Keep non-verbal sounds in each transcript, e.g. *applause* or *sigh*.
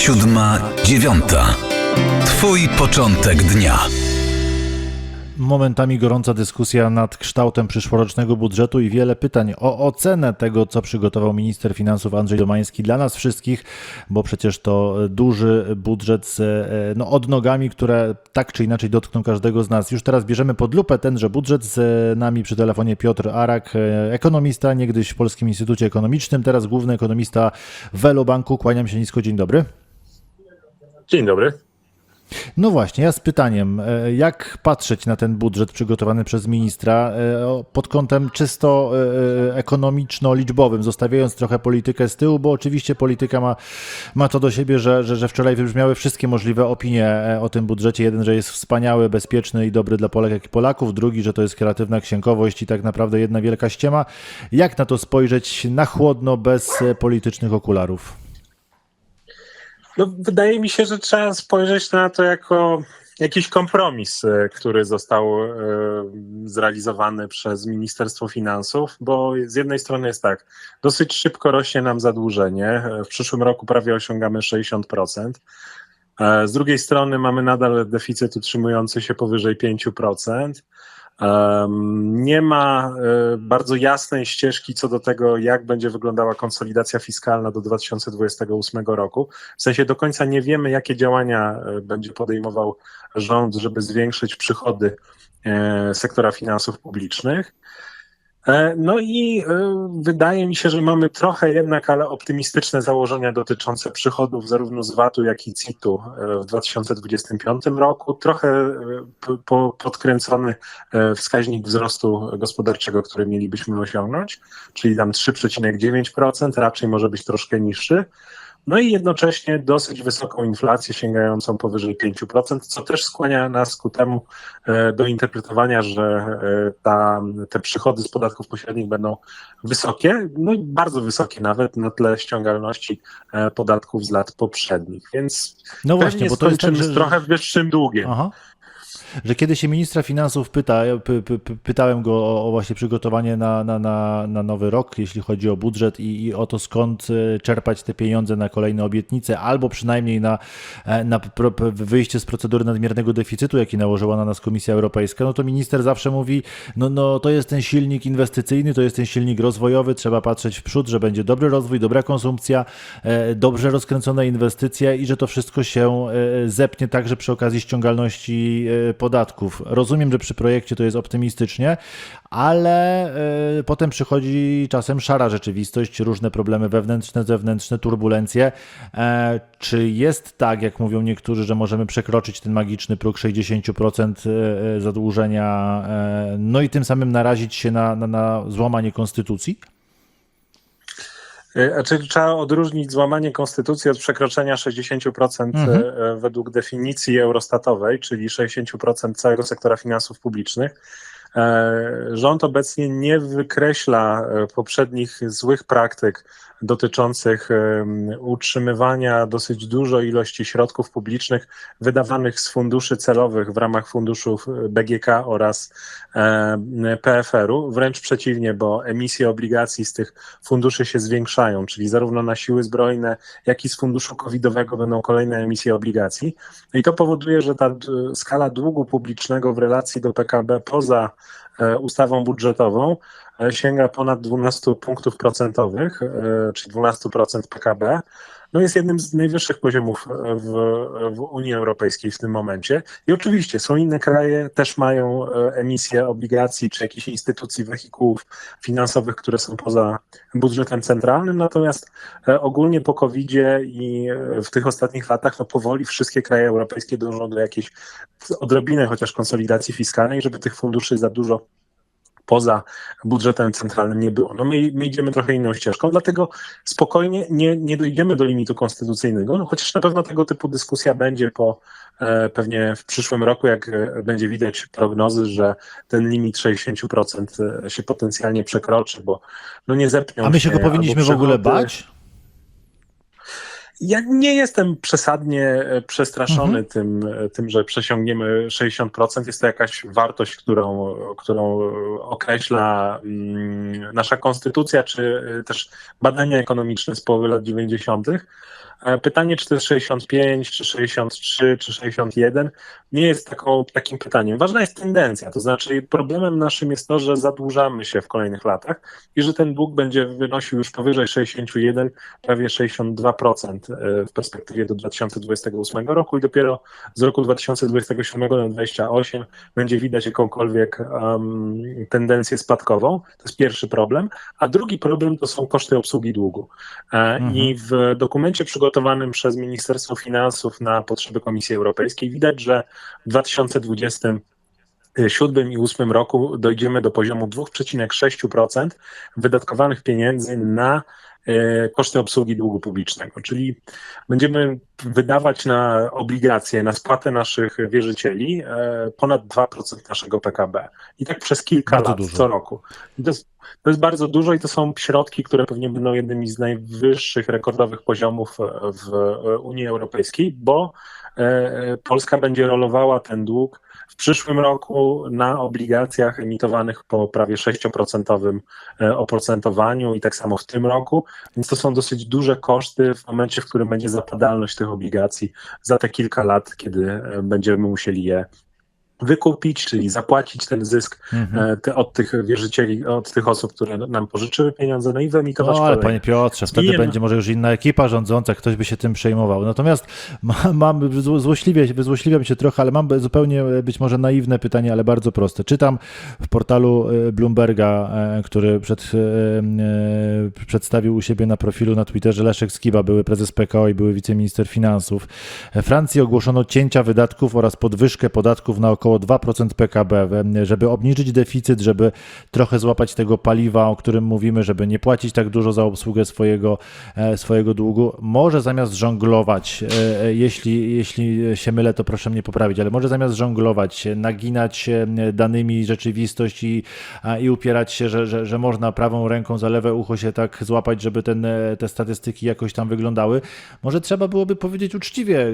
Siódma, dziewiąta. Twój początek dnia. Momentami gorąca dyskusja nad kształtem przyszłorocznego budżetu i wiele pytań o ocenę tego, co przygotował minister finansów Andrzej Domański dla nas wszystkich, bo przecież to duży budżet z e, no, odnogami, które tak czy inaczej dotkną każdego z nas. Już teraz bierzemy pod lupę tenże budżet. Z nami przy telefonie Piotr Arak, e, ekonomista, niegdyś w Polskim Instytucie Ekonomicznym, teraz główny ekonomista w Velobanku. Kłaniam się nisko, dzień dobry. Dzień dobry. No właśnie, ja z pytaniem, e, jak patrzeć na ten budżet przygotowany przez ministra e, pod kątem czysto e, ekonomiczno-liczbowym, zostawiając trochę politykę z tyłu, bo oczywiście polityka ma, ma to do siebie, że, że, że wczoraj wybrzmiały wszystkie możliwe opinie o tym budżecie. Jeden, że jest wspaniały, bezpieczny i dobry dla Polek, i Polaków, drugi, że to jest kreatywna księgowość i tak naprawdę jedna wielka ściema. Jak na to spojrzeć na chłodno, bez politycznych okularów? No, wydaje mi się, że trzeba spojrzeć na to jako jakiś kompromis, e, który został e, zrealizowany przez Ministerstwo Finansów, bo z jednej strony jest tak, dosyć szybko rośnie nam zadłużenie. W przyszłym roku prawie osiągamy 60%. E, z drugiej strony mamy nadal deficyt utrzymujący się powyżej 5%. Nie ma e, bardzo jasnej ścieżki co do tego, jak będzie wyglądała konsolidacja fiskalna do 2028 roku. W sensie do końca nie wiemy, jakie działania e, będzie podejmował rząd, żeby zwiększyć przychody e, sektora finansów publicznych. E, no i e, wydaje mi się, że mamy trochę jednak, ale optymistyczne założenia dotyczące przychodów zarówno z VAT-u, jak i CIT-u e, w 2025 roku. Trochę podkręcony wskaźnik wzrostu gospodarczego, który mielibyśmy osiągnąć, czyli tam 3,9%, raczej może być troszkę niższy. No i jednocześnie dosyć wysoką inflację sięgającą powyżej 5%, co też skłania nas ku temu e, do interpretowania, że e, ta, te przychody z podatków pośrednich będą wysokie, no i bardzo wysokie nawet na tle ściągalności e, podatków z lat poprzednich. Więc no właśnie, bo to jest tak, że... z trochę wyższym długiem. Aha że kiedy się ministra finansów pyta, py, py, pytałem go o, o, właśnie przygotowanie na, na, na, na, nowy rok, jeśli chodzi o budżet i, i, o to skąd e, czerpać te pieniądze na kolejne obietnice, albo przynajmniej na, e, na wyjście z procedury nadmiernego deficytu, jaki nałożyła na nas Komisja Europejska, no to minister zawsze mówi, no, no to jest ten silnik inwestycyjny, to jest ten silnik rozwojowy, trzeba patrzeć w przód, że będzie dobry rozwój, dobra konsumpcja, e, dobrze rozkręcone inwestycje i że to wszystko się zepnie także przy okazji ściągalności podatków. Rozumiem, że przy projekcie to jest optymistycznie, ale y, potem przychodzi czasem szara rzeczywistość, różne problemy wewnętrzne, zewnętrzne, turbulencje. E, czy jest tak, jak mówią niektórzy, że możemy przekroczyć ten magiczny próg 60% e, e, zadłużenia, e, no i tym samym narazić się na, na, na złamanie konstytucji? E, czyli trzeba odróżnić złamanie konstytucji od przekroczenia 60% mhm. E, według definicji eurostatowej, czyli 60% całego sektora finansów publicznych. E, rząd obecnie nie wykreśla poprzednich złych praktyk dotyczących utrzymywania dosyć dużej ilości środków publicznych wydawanych z funduszy celowych w ramach funduszów BGK oraz PFR-u. Wręcz przeciwnie, bo emisje obligacji z tych funduszy się zwiększają, czyli zarówno na siły zbrojne, jak i z funduszu covidowego będą kolejne emisje obligacji. I to powoduje, że ta skala długu publicznego w relacji do PKB poza e, ustawą budżetową E, sięga ponad 12 punktów procentowych, e, czyli 12% PKB. No jest jednym z najwyższych poziomów w, w, Unii Europejskiej w tym momencie. I oczywiście są inne kraje, też mają e, emisję obligacji czy jakichś instytucji, wehikułów finansowych, które są poza budżetem centralnym, natomiast ogólnie po covid i w tych ostatnich latach no powoli wszystkie kraje europejskie dążą do jakiejś odrobiny chociaż konsolidacji fiskalnej, żeby tych funduszy za dużo poza budżetem centralnym nie było. No my, my idziemy trochę inną ścieżką, dlatego spokojnie nie, nie dojdziemy do limitu konstytucyjnego, no chociaż na pewno tego typu dyskusja będzie po e, pewnie w przyszłym roku, jak e, będzie widać prognozy, że ten limit 60% e, się potencjalnie przekroczy, bo no nie zepnią A my się go powinniśmy w ogóle bać? Ja nie jestem przesadnie e, przestraszony mhm. tym, e, tym, że przesiągniemy 60%. Jest to jakaś wartość, którą, którą określa mm, nasza konstytucja, czy e, też badania ekonomiczne z połowy lat 90. E, Pytanie, czy to jest 65, czy 63, czy 61, nie jest taką, takim pytaniem. Ważna jest tendencja, to znaczy problemem naszym jest to, że zadłużamy się w kolejnych latach i że ten dług będzie wynosił już powyżej 61, prawie 62% e, w perspektywie do 2028 roku i dopiero z roku 2027 do 2028 będzie widać jakąkolwiek um, tendencję spadkową. To jest pierwszy problem. A drugi problem to są koszty obsługi długu. E, I w dokumencie przygotowanym przez Ministerstwo Finansów na potrzeby Komisji Europejskiej widać, że w 2020 2007 i 2008 roku dojdziemy do poziomu 2,6% wydatkowanych pieniędzy na koszty obsługi długu publicznego, czyli będziemy wydawać na obligacje, na spłatę naszych wierzycieli e, ponad 2% naszego PKB. I tak przez kilka Bardzo lat, dużo. co roku. I to, jest, to jest bardzo dużo i to są środki, które pewnie będą jednymi z najwyższych, rekordowych poziomów w Unii Europejskiej, bo e, Polska będzie rolowała ten dług w przyszłym roku na obligacjach emitowanych po prawie 6% e, oprocentowaniu i tak samo w tym roku, więc to są dosyć duże koszty w momencie, w którym będzie zapadalność tych obligacji za te kilka lat, kiedy e, będziemy musieli je wykupić, czyli zapłacić ten zysk Mhm. e, te, od tych wierzycieli, od tych osób, które nam pożyczyły pieniądze, no i wyemitować No ale kolejne. panie Piotrze, wtedy będzie może już inna ekipa rządząca, ktoś by się tym przejmował. Natomiast ma- mam, zło- złośliwie, wyzłośliwiam się trochę, ale mam zupełnie e, być może naiwne pytanie, ale bardzo proste. Czytam w portalu e, Bloomberga, który przed, przedstawił u siebie na profilu na Twitterze Leszek Skiba, były prezes PKO i były wiceminister finansów. W Francji ogłoszono cięcia wydatków oraz podwyżkę podatków na około 2% PKB, żeby obniżyć deficyt, żeby trochę złapać tego paliwa, o którym mówimy, żeby nie płacić tak dużo za obsługę swojego, e, swojego długu. Może zamiast żonglować, e, jeśli, jeśli się mylę, to proszę mnie poprawić, ale może zamiast żonglować, naginać e, danymi rzeczywistość i, i upierać się, że, że, że można prawą ręką za lewe ucho się tak złapać, żeby ten, te statystyki jakoś tam wyglądały, może trzeba byłoby powiedzieć uczciwie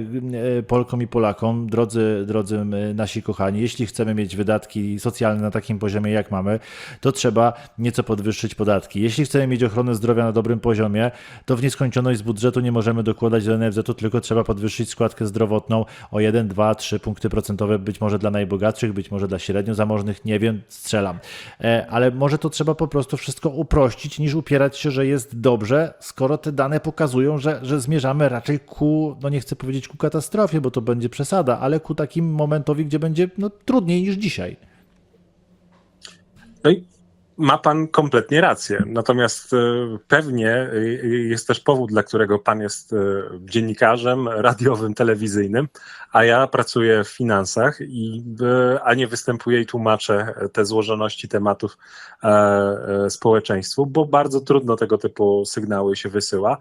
Polkom i Polakom, drodzy, drodzy nasi jeśli chcemy mieć wydatki socjalne na takim poziomie, jak mamy, to trzeba nieco podwyższyć podatki. Jeśli chcemy mieć ochronę zdrowia na dobrym poziomie, to w nieskończoność z budżetu nie możemy dokładać do NFZ-u, tylko trzeba podwyższyć składkę zdrowotną o 1, 2, 3 punkty procentowe, być może dla najbogatszych, być może dla średnio zamożnych, nie wiem, strzelam. E, Ale może to trzeba po prostu wszystko uprościć, niż upierać się, że jest dobrze, skoro te dane pokazują, że, że zmierzamy raczej ku, no nie chcę powiedzieć ku katastrofie, bo to będzie przesada, ale ku takim momentowi, gdzie będzie no, trudniej niż dzisiaj. No i ma pan kompletnie rację. Natomiast e, pewnie e, jest też powód, dla którego pan jest e, dziennikarzem radiowym, telewizyjnym, a ja pracuję w finansach, i, a nie występuję i tłumaczę te złożoności tematów społeczeństwu, bo bardzo trudno tego typu sygnały się wysyła.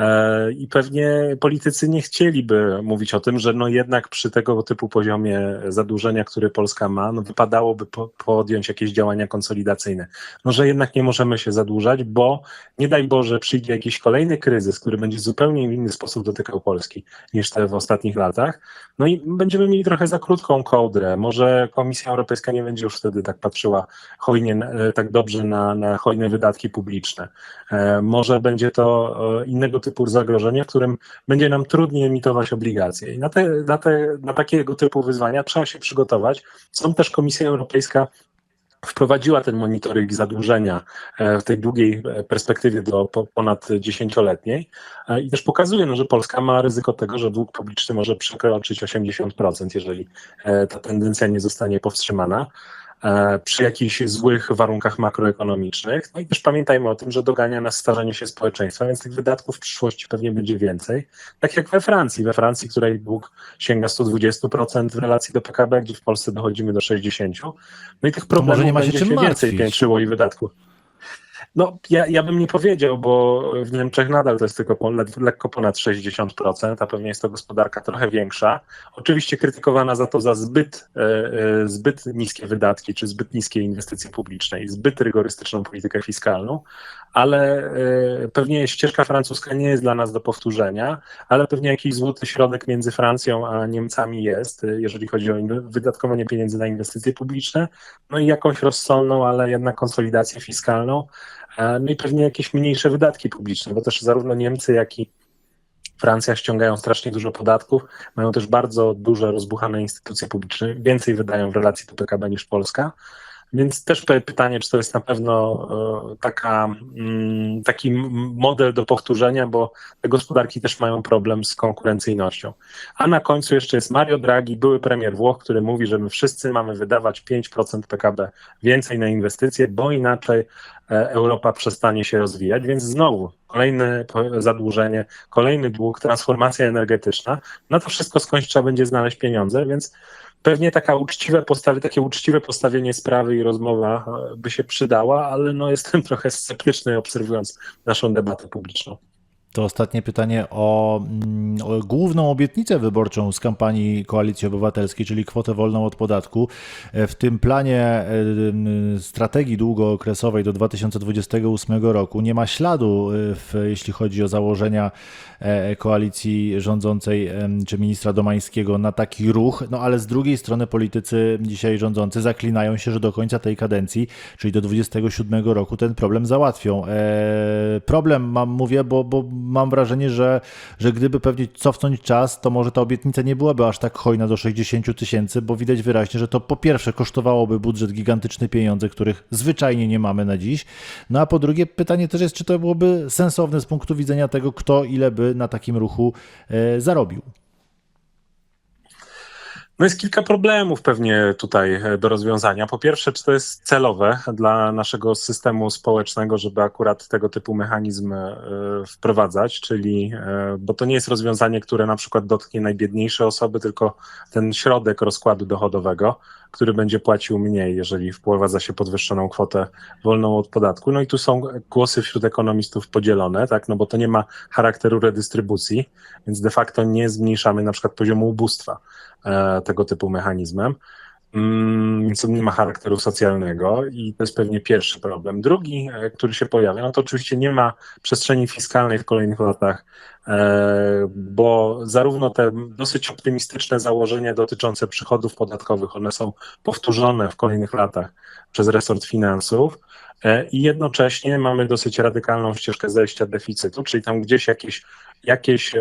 E, I pewnie politycy nie chcieliby mówić o tym, że no jednak przy tego typu poziomie zadłużenia, który Polska ma, no wypadałoby po, podjąć jakieś działania konsolidacyjne. No, że jednak nie możemy się zadłużać, bo nie daj Boże przyjdzie jakiś kolejny kryzys, który będzie zupełnie w inny sposób dotykał Polski niż te w ostatnich latach. No i będziemy mieli trochę za krótką kołdrę. Może Komisja Europejska nie będzie już wtedy tak patrzyła hojnie, e, tak dobrze na, na hojne wydatki publiczne. E, Może będzie to innego typu zagrożenie, w którym będzie nam trudniej emitować obligacje. I na, te, na, te, na takiego typu wyzwania trzeba się przygotować. Są też Komisja Europejska wprowadziła ten monitoring zadłużenia e, w tej długiej e, perspektywie do po- ponad dziesięcioletniej e, i też pokazuje, no, że Polska ma ryzyko tego, że dług publiczny może przekroczyć 80%, jeżeli ta tendencja nie zostanie powstrzymana przy jakichś złych warunkach makroekonomicznych. No i też pamiętajmy o tym, że dogania nas starzenie się społeczeństwa, więc tych wydatków w przyszłości pewnie będzie więcej. Tak jak we Francji, we Francji, której dług sięga 120% w relacji do PKB, gdzie w Polsce dochodzimy do 60%. No i tych problemów może nie ma się będzie czym się więcej piętrzyło i wydatków. No, ja, ja bym nie powiedział, bo w Niemczech nadal to jest tylko po, le, lekko ponad 60%, a pewnie jest to gospodarka trochę większa. Oczywiście krytykowana za to za zbyt, e, e, zbyt niskie wydatki, czy zbyt niskie inwestycje publiczne i zbyt rygorystyczną politykę fiskalną, ale e, pewnie ścieżka francuska nie jest dla nas do powtórzenia, ale pewnie jakiś złoty środek między Francją a Niemcami jest, e, jeżeli chodzi o wydatkowanie pieniędzy na inwestycje publiczne, no i jakąś rozsądną, ale jednak konsolidację fiskalną, no i pewnie jakieś mniejsze wydatki publiczne, bo też zarówno Niemcy, jak i Francja ściągają strasznie dużo podatków, mają też bardzo duże rozbuchane instytucje publiczne, więcej wydają w relacji do PKB niż Polska. Więc też pe- pytanie, czy to jest na pewno e, taka, mm, taki model do powtórzenia, bo te gospodarki też mają problem z konkurencyjnością. A na końcu jeszcze jest Mario Draghi, były premier Włoch, który mówi, że my wszyscy mamy wydawać 5% PKB więcej na inwestycje, bo inaczej e, Europa przestanie się rozwijać. Więc znowu kolejne zadłużenie, kolejny dług, transformacja energetyczna. Na to wszystko skądś trzeba będzie znaleźć pieniądze, więc pewnie taka uczciwe postawie, takie uczciwe postawienie sprawy i rozmowa e, by się przydała, ale no jestem *laughs* trochę sceptyczny obserwując naszą debatę publiczną. To ostatnie pytanie o, mm, o główną obietnicę wyborczą z kampanii Koalicji Obywatelskiej, czyli kwotę wolną od podatku. E, W tym planie e, strategii długookresowej do 2028 roku nie ma śladu, e, w, jeśli chodzi o założenia koalicji rządzącej czy ministra Domańskiego na taki ruch, no ale z drugiej strony politycy dzisiaj rządzący zaklinają się, że do końca tej kadencji, czyli do 27 roku ten problem załatwią. Problem mam, mówię, bo, bo mam wrażenie, że, że gdyby pewnie cofnąć czas, to może ta obietnica nie byłaby aż tak hojna do 60 tysięcy, bo widać wyraźnie, że to po pierwsze kosztowałoby budżet gigantyczne pieniądze, których zwyczajnie nie mamy na dziś, no a po drugie pytanie też jest, czy to byłoby sensowne z punktu widzenia tego, kto ile by na takim ruchu e, zarobił. No jest kilka problemów pewnie tutaj e, do rozwiązania. Po pierwsze, czy to jest celowe dla naszego systemu społecznego, żeby akurat tego typu mechanizm e, wprowadzać, czyli, e, bo to nie jest rozwiązanie, które na przykład dotknie najbiedniejsze osoby, tylko ten środek rozkładu dochodowego, który będzie płacił mniej, jeżeli wprowadza się podwyższoną kwotę wolną od podatku. No i tu są głosy wśród ekonomistów podzielone, tak, no bo to nie ma charakteru redystrybucji, więc de facto nie zmniejszamy na przykład poziomu ubóstwa tego typu mechanizmem. Mm, on nie ma charakteru socjalnego i to jest pewnie pierwszy problem. Drugi, e, który się pojawia, no to oczywiście nie ma przestrzeni fiskalnej w kolejnych latach, e, bo zarówno te dosyć optymistyczne założenia dotyczące przychodów podatkowych, one są powtórzone w kolejnych latach przez resort finansów, e, i jednocześnie mamy dosyć radykalną ścieżkę zejścia deficytu, czyli tam gdzieś jakieś, jakieś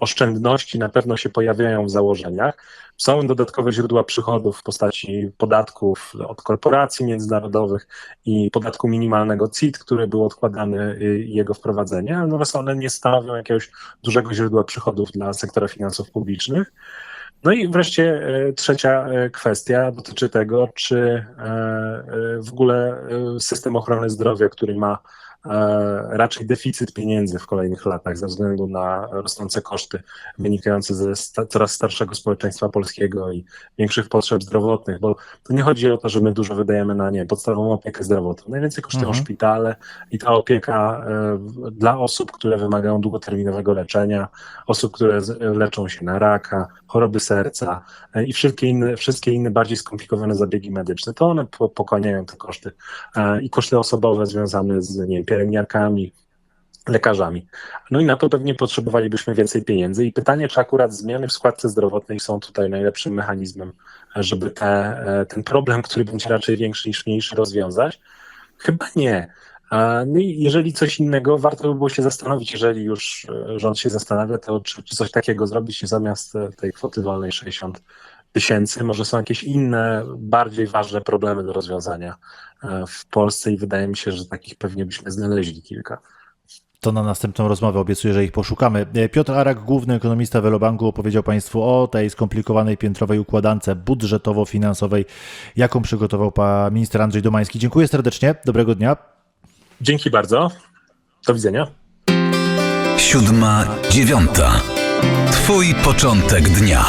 oszczędności na pewno się pojawiają w założeniach. Są dodatkowe źródła przychodów w postaci podatków od korporacji międzynarodowych i podatku minimalnego CIT, który był odkładany jego wprowadzenie, natomiast one nie stanowią jakiegoś dużego źródła przychodów dla sektora finansów publicznych. No i wreszcie e, trzecia e, kwestia dotyczy tego, czy e, w ogóle system ochrony zdrowia, który ma raczej deficyt pieniędzy w kolejnych latach ze względu na rosnące koszty wynikające ze sta- coraz starszego społeczeństwa polskiego i większych potrzeb zdrowotnych, bo to nie chodzi o to, że my dużo wydajemy na nie, podstawową opiekę zdrowotną. Najwięcej kosztują Mhm. szpitale i ta opieka e, w- dla osób, które wymagają długoterminowego leczenia, osób, które leczą się na raka, choroby serca e, i wszystkie inne, wszystkie inne bardziej skomplikowane zabiegi medyczne, to one po- pochłaniają te koszty e, i koszty osobowe związane z nie wiem, pielęgniarkami, lekarzami. No i na to pewnie potrzebowalibyśmy więcej pieniędzy i pytanie, czy akurat zmiany w składce zdrowotnej są tutaj najlepszym mechanizmem, żeby te, e, ten problem, który będzie raczej większy niż mniejszy, rozwiązać? Chyba nie. No i jeżeli coś innego, warto by było się zastanowić, jeżeli już e, rząd się zastanawia, to czy, czy coś takiego zrobić zamiast e, tej kwoty wolnej 60 tysięcy. Może są jakieś inne, bardziej ważne problemy do rozwiązania e, w Polsce i wydaje mi się, że takich pewnie byśmy znaleźli kilka. To na następną rozmowę obiecuję, że ich poszukamy. E, Piotr Arak, główny ekonomista Velobanku, opowiedział Państwu o tej skomplikowanej piętrowej układance budżetowo-finansowej, jaką przygotował pan minister Andrzej Domański. Dziękuję serdecznie, dobrego dnia. Dzięki bardzo. Do widzenia. Siódma, dziewiąta. Twój początek dnia.